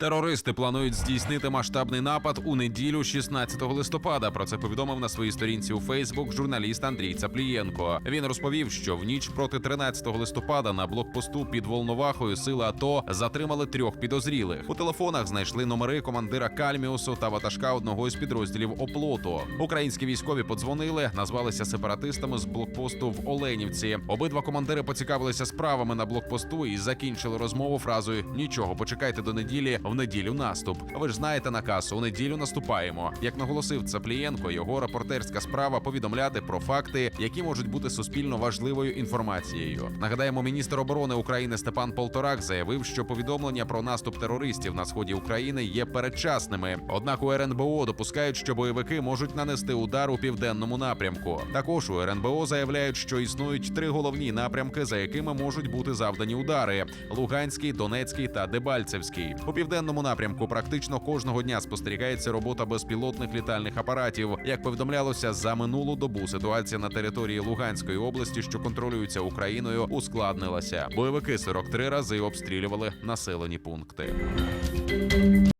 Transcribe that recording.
Терористи планують здійснити масштабний напад у неділю 16 листопада. Про це повідомив на своїй сторінці у Фейсбук журналіст Андрій Цаплієнко. Він розповів, що в ніч проти 13 листопада на блокпосту під Волновахою сили АТО затримали трьох підозрілих. У телефонах знайшли номери командира Кальміусу та ватажка одного із підрозділів оплоту. Українські військові подзвонили, назвалися сепаратистами з блокпосту в Оленівці. Обидва командири поцікавилися справами на блокпосту і закінчили розмову фразою Нічого, почекайте до неділі. В неділю наступ. Ви ж знаєте наказ, у неділю наступаємо. Як наголосив Цаплієнко, його репортерська справа повідомляти про факти, які можуть бути суспільно важливою інформацією. Нагадаємо, міністр оборони України Степан Полторак заявив, що повідомлення про наступ терористів на сході України є передчасними. Однак у РНБО допускають, що бойовики можуть нанести удар у південному напрямку. Також у РНБО заявляють, що існують три головні напрямки, за якими можуть бути завдані удари: Луганський, Донецький та Дебальцевський. У південному напрямку практично кожного дня спостерігається робота безпілотних літальних апаратів. Як повідомлялося, за минулу добу ситуація на території Луганської області, що контролюється Україною, ускладнилася. Бойовики 43 рази обстрілювали населені пункти.